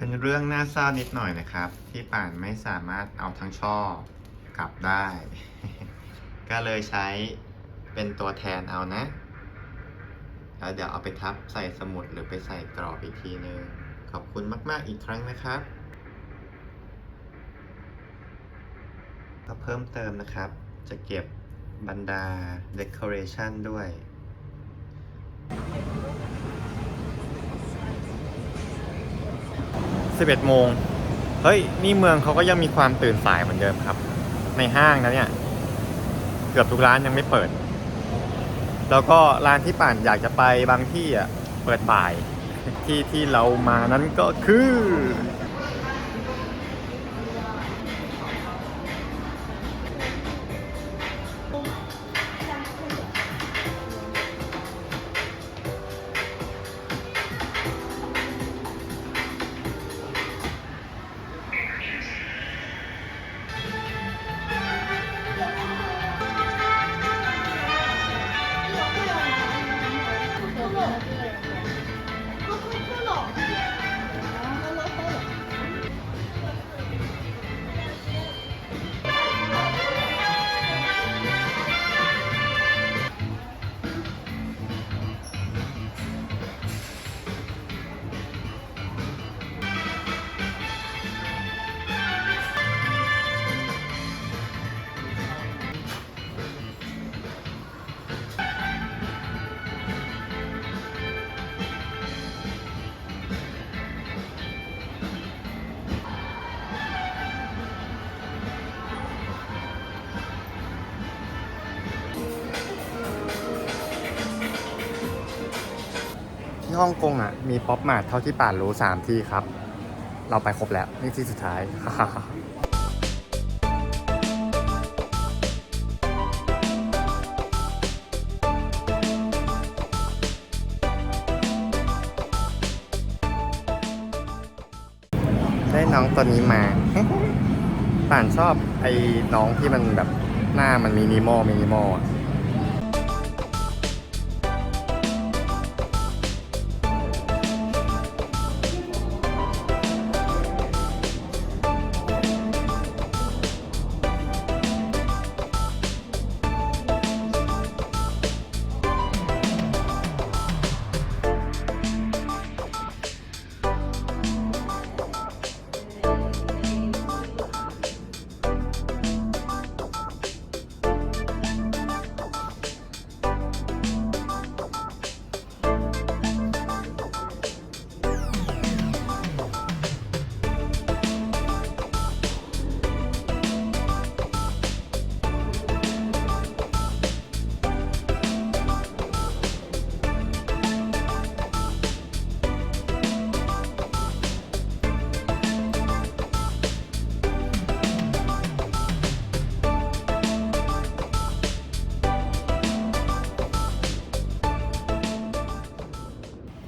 เป็นเรื่องน่าเศร้านิดหน่อยนะครับ ที่ป่านไม่สามารถเอาทั้งช่อกลับได้ ก็เลยใช้เป็นตัวแทนเอานะแล้วเดี๋ยวเอาไปทับใส่สมุดหรือไปใส่กรอบอีกทีนึง ขอบคุณมาก ๆ อีกครั้งนะครับก็เพิ่มเติมนะครับ จะเก็บบรรดา decoration ด้วย 11โมงเฮ้ยนี่เมืองเขาก็ยังมีความตื่นสายเหมือนเดิมครับ ในห้างนะเนี่ยเกือบทุกร้านยังไม่เปิด แล้วก็ร้านที่ป่านอยากจะไปบางที่อะเปิดบ่ายที่ที่เรามานั้นก็คือ ฮ่องกงอะมีป๊อปมาร์ทเท่าที่ป่านรู้ 3 ที่ครับ เราไปครบแล้ว นี่ที่สุดท้าย ได้น้องตัวนี้มา ป่านชอบไอ้น้องที่มันแบบหน้ามันมินิมมินิมอลอะ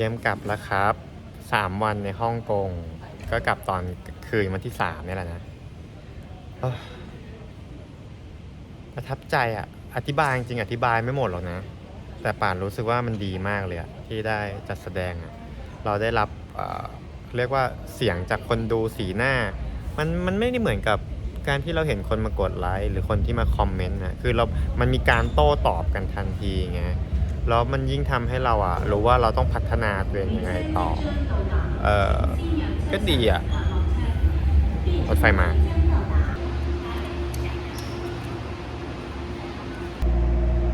รียมกลับแล้วครับสามวันในฮ่องกง ก็กลับตอนคืนวันที่สามนี่แหละนะประทับใจอะอธิบายจริงอธิบายไม่หมดหรอกนะ แต่ป่านรู้สึกว่ามันดีมากเลยอะที่ได้จัดแสดงอะเราได้รับเออเรียกว่าเสียงจากคนดูสีหน้า มันมันไม่ได้เหมือนกับการที่เราเห็นคนมากดไลค์หรือคนที่มาคอมเมนต์นะคือเรา มันมีการโต้ตอบกันทันทีไง แล้วมันยิ่งทำให้เราอะรู้ว่าเราต้องพัฒนาตัวเองยังไงต่อ เออก็ดีอะรถไฟมา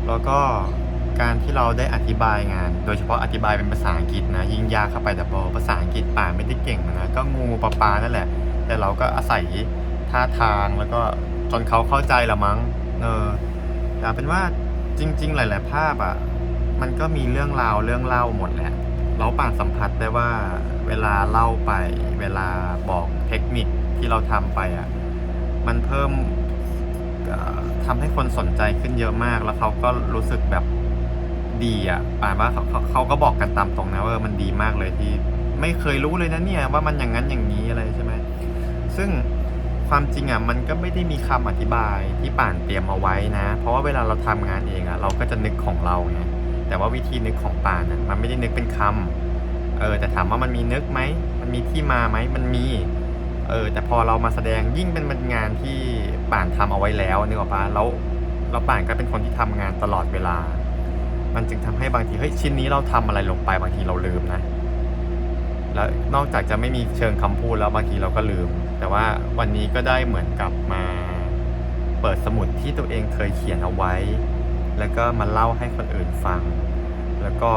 แล้วก็การที่เราได้อธิบายงาน โดยเฉพาะอธิบายเป็นภาษาอังกฤษนะ ยิ่งยากเข้าไปแต่พอภาษาอังกฤษป่าไม่ได้เก่งนะ ก็งูปลาปลานั่นแหละ แต่เราก็อาศัยท่าทางแล้วก็จนเขาเข้าใจละมั้ง เออแต่เป็นว่าจริง ๆ หลาย ๆ ภาพอะ มันก็มีเรื่องราวเรื่องเล่าหมดแหละ เราป่านสัมผัสได้ว่าเวลาเล่าไป เวลาบอกเทคนิคที่เราทำไปอะ มันเพิ่มทำให้คนสนใจขึ้นเยอะมาก แล้วเขาก็รู้สึกแบบดีอะป่านว่าเขาเขาเขาก็บอกกันตามตรงนะว่ามันดีมากเลยที่ไม่เคยรู้เลยนะเนี่ยว่ามันอย่างนั้นอย่างนี้อะไรใช่ไหม ซึ่งความจริงอะมันก็ไม่ได้มีคำอธิบายที่ป่านเตรียมเอาไว้นะ เพราะว่าเวลาเราทำงานเองอะเราก็จะนึกของเราไง แต่ว่าวิธีนึกของป่านอะมันไม่ได้นึกเป็นคำเออ แต่ถามว่ามันมีนึกไหม มันมีที่มาไหมมันมี เออ แต่พอเรามาแสดงยิ่งเป็นงานที่ป่านทำเอาไว้แล้วนึกออกปะแล้วแล้วป่านก็เป็นคนที่ทำงานตลอดเวลา มันจึงทำให้บางทีเฮ้ยชิ้นนี้เราทำอะไรลงไปบางทีเราลืมนะ แล้วนอกจากจะไม่มีเชิงคำพูดแล้วบางทีเราก็ลืม แต่ว่าวันนี้ก็ได้เหมือนกับมา เปิดสมุดที่ตัวเองเคยเขียนเอาไว้ แล้วก็มาเล่าให้คนอื่นฟัง แล้วก็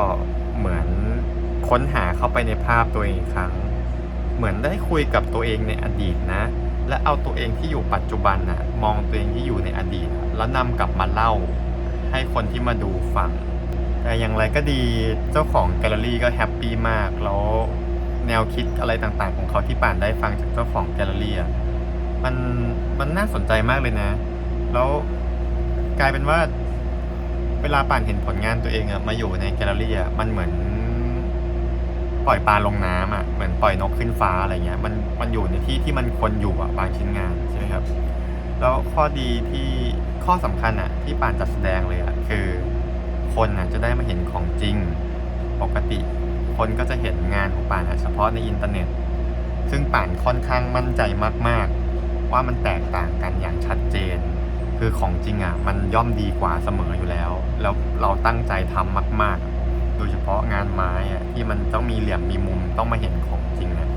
เหมือนค้นหาเข้าไปในภาพตัวเองอีกครั้ง เหมือนได้คุยกับตัวเองในอดีตนะ และเอาตัวเองที่อยู่ปัจจุบันน่ะมองตัวเองที่อยู่ในอดีต แล้วนำกลับมาเล่าให้คนที่มาดูฟัง แต่อย่างไรก็ดีเจ้าของแกลเลอรี่ก็แฮปปี้มาก แล้วแนวคิดอะไรต่างๆ ของเขาที่ป่านได้ฟังจากเจ้าของแกลเลอรี่อะมันมันน่าสนใจมากเลยนะ แล้วกลายเป็นว่า เวลาป่านเห็นผลงานตัวเองอะมาอยู่ในแกลเลอรี่อะมันเหมือนปล่อยปลาลงน้ำอะเหมือนปล่อยนกขึ้นฟ้าอะไรเงี้ยมันมันอยู่ในที่ที่มันควรอยู่อะบางชิ้นงานใช่ไหมครับ แล้วข้อดีที่ข้อสำคัญอะที่ป่านจัดแสดงเลยอะคือคนอะจะได้มาเห็นของจริงปกติ คนก็จะเห็นงานของป่านอะเฉพาะในอินเทอร์เน็ต ซึ่งป่านค่อนข้างมั่นใจมาก ๆ ว่ามันแตกต่างกันอย่างชัดเจน คือของจริงอะมันย่อมดีกว่าเสมออยู่แล้ว แล้วเราตั้งใจทำมาก ๆ โดยเฉพาะงานไม้อะที่มันต้องมีเหลี่ยมมีมุมต้องมาเห็นของจริงนะ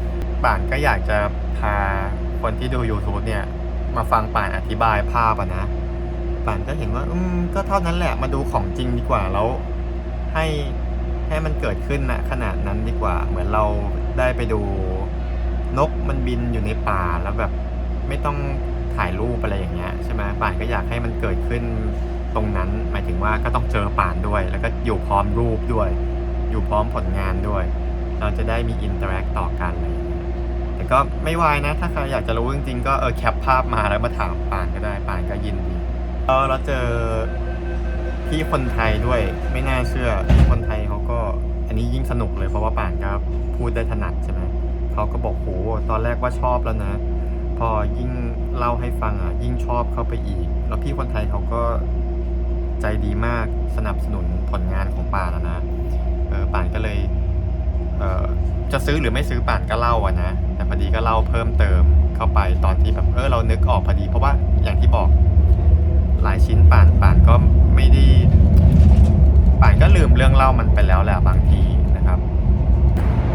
ป่านก็อยากจะพาคนที่ดู YouTube เนี่ย มาฟังป่านอธิบายภาพอะนะป่านก็เห็นว่า อืมก็เท่านั้นแหละมาดูของจริงดีกว่าแล้วให้ให้มันเกิดขึ้นณขนาดนั้นดีกว่า เหมือนเราได้ไปดูนกมันบินอยู่ในป่าแล้วแบบ ไม่ต้อง ถ่ายรูปอะไรอย่างเงี้ยใช่ไหมป่านก็อยากให้มันเกิดขึ้นตรงนั้น หมายถึงว่าก็ต้องเจอป่านด้วย แล้วก็อยู่พร้อมรูปด้วย อยู่พร้อมผลงานด้วย เราจะได้มีอินเตอร์แอคต่อกันอะไรอย่างเงี้ยแต่ก็ไม่วายนะ ถ้าใครอยากจะรู้จริงๆ ก็เออแคปภาพมาแล้วมาถามป่านก็ได้ป่านก็ยินดีเออเราเจอพี่คนไทยด้วยไม่น่าเชื่อพี่คนไทยเขาก็อันนี้ยิ่งสนุกเลยเพราะว่าป่านก็พูดได้ถนัดใช่ไหมเขาก็บอกโหตอนแรกว่าชอบแล้วนะ พอยิ่งเล่าให้ฟังอะยิ่งชอบเข้าไปอีก แล้วพี่คนไทยเขาก็ใจดีมากสนับสนุนผลงานของป่านะนะเออป่านก็เลยเออจะซื้อหรือไม่ซื้อป่านก็เล่าอะนะ แต่พอดีก็เล่าเพิ่มเติมเข้าไปตอนที่แบบเออเรานึกออกพอดี เพราะว่าอย่างที่บอกหลายชิ้นป่านป่านก็ไม่ได้ป่านก็ลืมเรื่องเล่ามันไปแล้วแหละบางที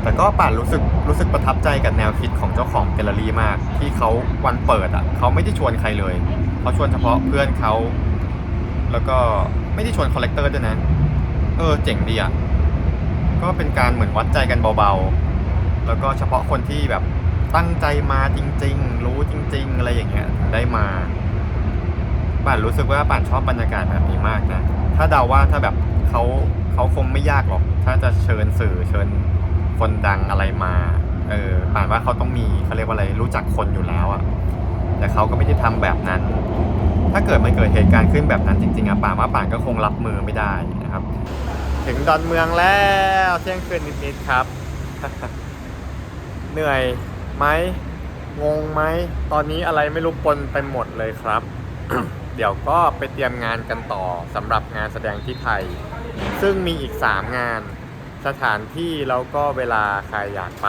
แต่ก็ป่านรู้สึกรู้สึกประทับใจกับแนวคิดของเจ้าของแกลเลอรี่มาก ที่เขาวันเปิดอะเขาไม่ได้ชวนใครเลยเขาชวนเฉพาะเพื่อนเขาแล้วก็ไม่ได้ชวนคอลเลกเตอร์ด้วยนะ เออเจ๋งดีอะก็เป็นการเหมือนวัดใจกันเบาๆ แล้วก็เฉพาะคนที่แบบตั้งใจมาจริง ๆ รู้จริง ๆ อะไรอย่างเงี้ยได้มาป่านรู้สึกว่าป่านชอบบรรยากาศแบบนี้มากนะ ถ้าเดาว่าถ้าแบบเขาเขาคงไม่ยากหรอก ถ้าจะเชิญสื่อเชิญ คนดังอะไรมา เออป่านว่าเขาต้องมีเขาเรียกว่าอะไรรู้จักคนอยู่แล้วอะแต่เขาก็ไม่ได้ทำแบบนั้น ถ้าเกิดมันเกิดเหตุการณ์ขึ้นแบบนั้นจริงๆอะป่านว่าป่านก็คงรับมือไม่ได้นะครับ ถึงดอนเมืองแล้วเที่ยงคืนนิดๆครับ เหนื่อยไหมงงไหมตอนนี้อะไรไม่รู้ปนไปหมดเลยครับ เดี๋ยวก็ไปเตรียมงานกันต่อสำหรับงานแสดงที่ไทย ซึ่งมีอีก 3 งาน สถานที่แล้วก็เวลาใครอยากไป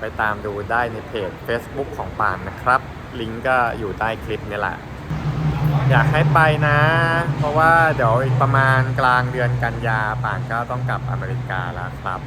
ไปตามดูได้ในเพจ Facebook ของปานนะครับ ลิงก์ก็อยู่ใต้คลิปนี่แหละ อยากให้ไปนะ เพราะว่าเดี๋ยวอีกประมาณกลางเดือนกันยาป่านก็ต้องกลับอเมริกาแล้วครับ